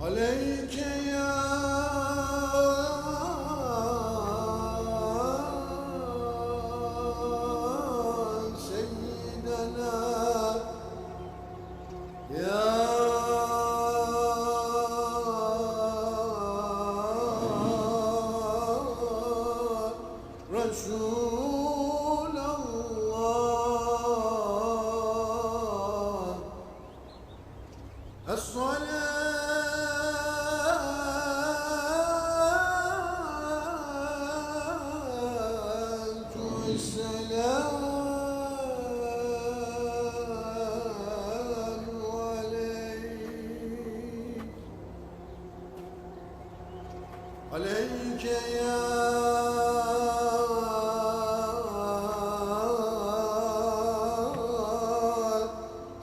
عليه aleyke ya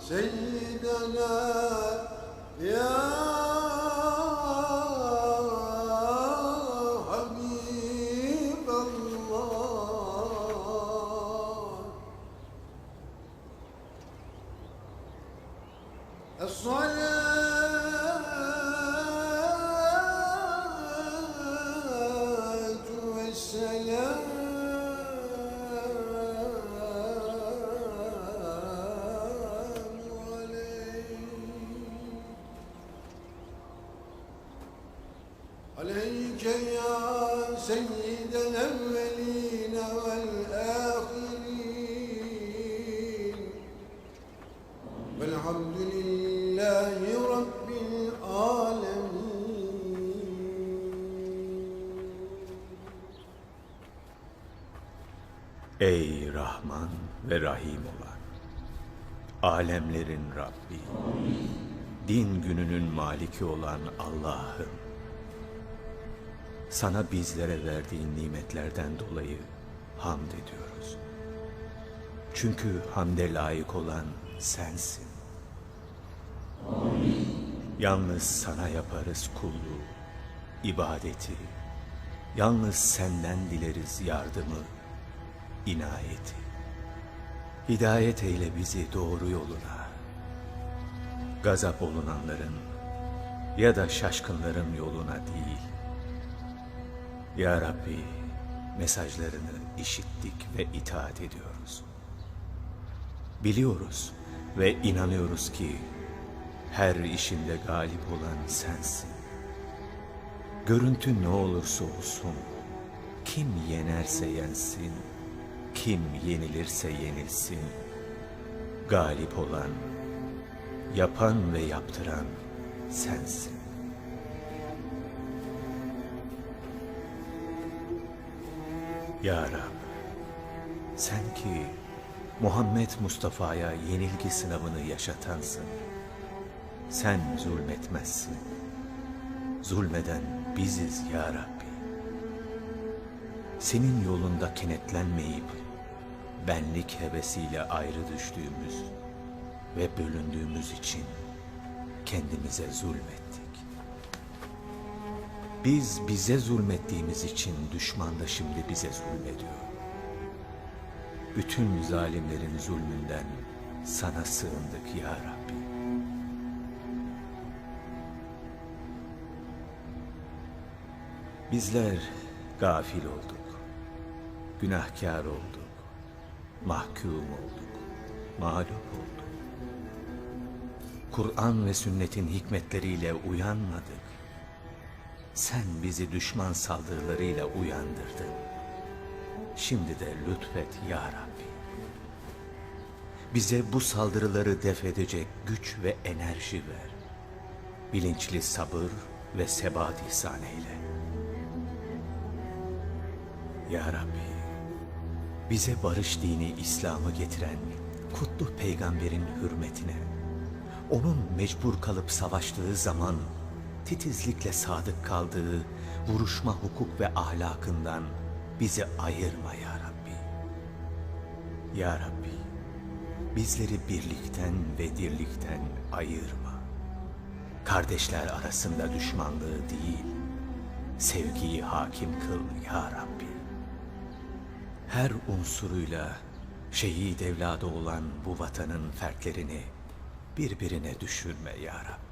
seyyidena عليك يا سيد الأولين والآخرين والحمد لله رب العالمين Ey Rahman ve Rahim olan, alemlerin Rabbi, din gününün maliki olan Allah'ım, sana bizlere verdiğin nimetlerden dolayı hamd ediyoruz. Çünkü hamde layık olan sensin. Yalnız sana yaparız kulluğu, ibadeti, yalnız senden dileriz yardımı, inayeti. Hidayet eyle bizi doğru yoluna. Gazap olunanların ya da şaşkınların yoluna değil. Ya Rabbi, mesajlarını işittik ve itaat ediyoruz. Biliyoruz ve inanıyoruz ki her işinde galip olan sensin. Görüntü ne olursa olsun, kim yenerse yensin, kim yenilirse yenilsin, galip olan, yapan ve yaptıran sensin. Ya Rab, sen ki Muhammed Mustafa'ya yenilgi sınavını yaşatansın. Sen zulmetmezsin. Zulmeden biziz ya Rabbi. Senin yolunda kenetlenmeyip benlik hevesiyle ayrı düştüğümüz ve bölündüğümüz için kendimize zulmettik. Biz bize zulmettiğimiz için düşman da şimdi bize zulmediyor. Bütün zalimlerin zulmünden sana sığındık ya Rabbi. Bizler gafil olduk, günahkar olduk, mahkum olduk, mağlup olduk. Kur'an ve sünnetin hikmetleriyle uyanmadık. Sen bizi düşman saldırılarıyla uyandırdın. Şimdi de lütfet ya Rabbi. Bize bu saldırıları def edecek güç ve enerji ver. Bilinçli sabır ve sebat ihsan eyle. Ya Rabbi, bize barış dini İslam'ı getiren kutlu peygamberin hürmetine, onun mecbur kalıp savaştığı zaman titizlikle sadık kaldığı vuruşma hukuk ve ahlakından bizi ayırma ya Rabbi. Ya Rabbi, bizleri birlikten ve dirlikten ayırma. Kardeşler arasında düşmanlığı değil, sevgiyi hakim kıl ya Rabbi. Her unsuruyla şehit evladı olan bu vatanın fertlerini birbirine düşürme ya Rabbi.